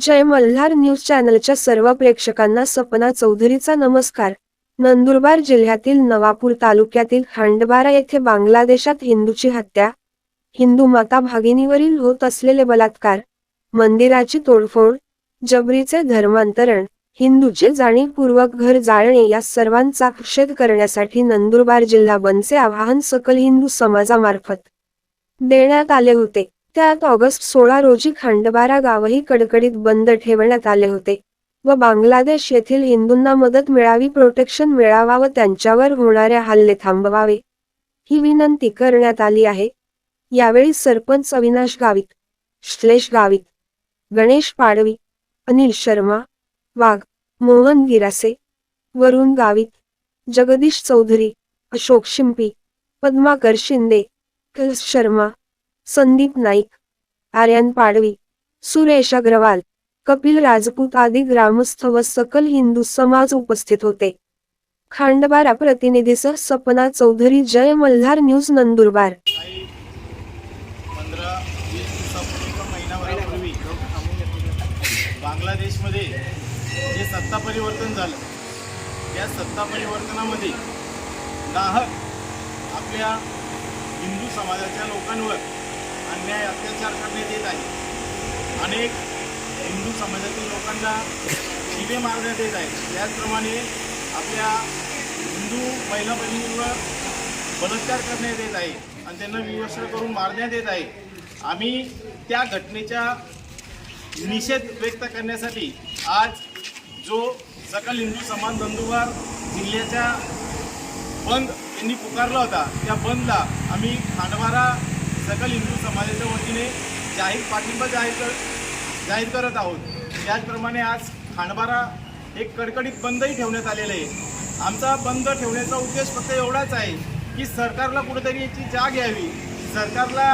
जय Malhar news चॅनलच्या सर्व प्रेक्षकांना सपना चौधरीचा नमस्कार. नंदुरबार जिल्ह्यातील नवापूर तालुक्यातील खांडबारा येथे बांगलादेशात हिंदूची हत्या. हिंदू माता भागिनीवरील होत असलेले बलात्कार. मंदिराची तोडफोड. जबरीचे धर्मांतरण. हिंदूचे जाणीवपूर्वक घर जाळणे या सर्वांचा निषेध करण्यासाठी नंदुरबार जिल्हा बंदचे आवाहन सकल हिंदू समाजामार्फत देण्यात आले होते. त्यात ऑगस्ट सोळा रोजी खांडबारा गावही कडकडीत बंद ठेवण्यात आले होते व बांगलादेश येथील हिंदूंना मदत मिळावी प्रोटेक्शन मिळावा व त्यांच्यावर होणाऱ्या हल्ले थांबवावे ही विनंती करण्यात आली आहे. यावेळी सरपंच अविनाश गावित श्लेष गावित गणेश पाडवी अनिल शर्मा वाघ मोहन गिरासे वरुण गावित जगदीश चौधरी अशोक शिंपी पद्माकर शिंदे शर्मा संदीप नाईक आर्यन पाडवी सुरेश अग्रवाल कपिल राजपूत आदी ग्रामस्थ व सकल हिंदू समाज उपस्थित होते. खांडबारा प्रतिनिधीसह सपना चौधरी जय मल्हार न्यूज नंदुरबार. बांगलादेशमध्ये जे सत्ता परिवर्तन झालं त्या सत्ता परिवर्तनामध्ये नाहक आपल्या हिंदू समाजाच्या लोकांवर अन्याय अत्याचार करण्यात येत आहे अनेक हिंदू समाजातील लोकांना शिवे मारण्यात येत आहेत. त्याचप्रमाणे आपल्या हिंदू महिला बहिणींवर बलात्कार करण्यात येत आहे आणि त्यांना विवस्त्र करून मारण्यात येत आहे. आम्ही त्या घटनेच्या निषेध व्यक्त करण्यासाठी आज जो सकल हिंदू समाज नंदुरबार जिल्ह्याच्या बंद यांनी पुकारला होता त्या बंदला आम्ही खांडवारा सकल हिंदू समाजाच्या वतीने जाहीर पाठिंबा जाहीर कर जाहीर करत आहोत. त्याचप्रमाणे आज खांडबारा एक कडकडीत बंदही ठेवण्यात आलेलं आहे. आमचा बंद ठेवण्याचा उद्देश फक्त एवढाच आहे की सरकारला कुठेतरी याची जाग यावी. सरकारला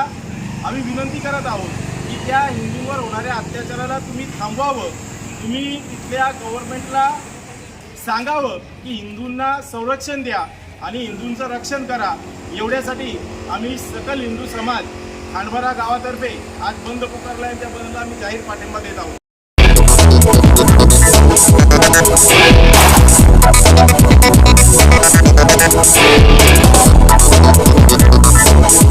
आम्ही विनंती करत आहोत की त्या हिंदूंवर होणाऱ्या अत्याचाराला तुम्ही थांबवावं. तुम्ही तिथल्या गव्हर्नमेंटला सांगावं की हिंदूंना संरक्षण द्या. आणि हिंदूंचं रक्षण करा. एवढ्यासाठी आम्ही सकल हिंदू समाज खांडभरा गावातर्फे आज बंद पुकारला आहे. त्या बंदला आम्ही जाहीर पाठिंबा देत आहोत.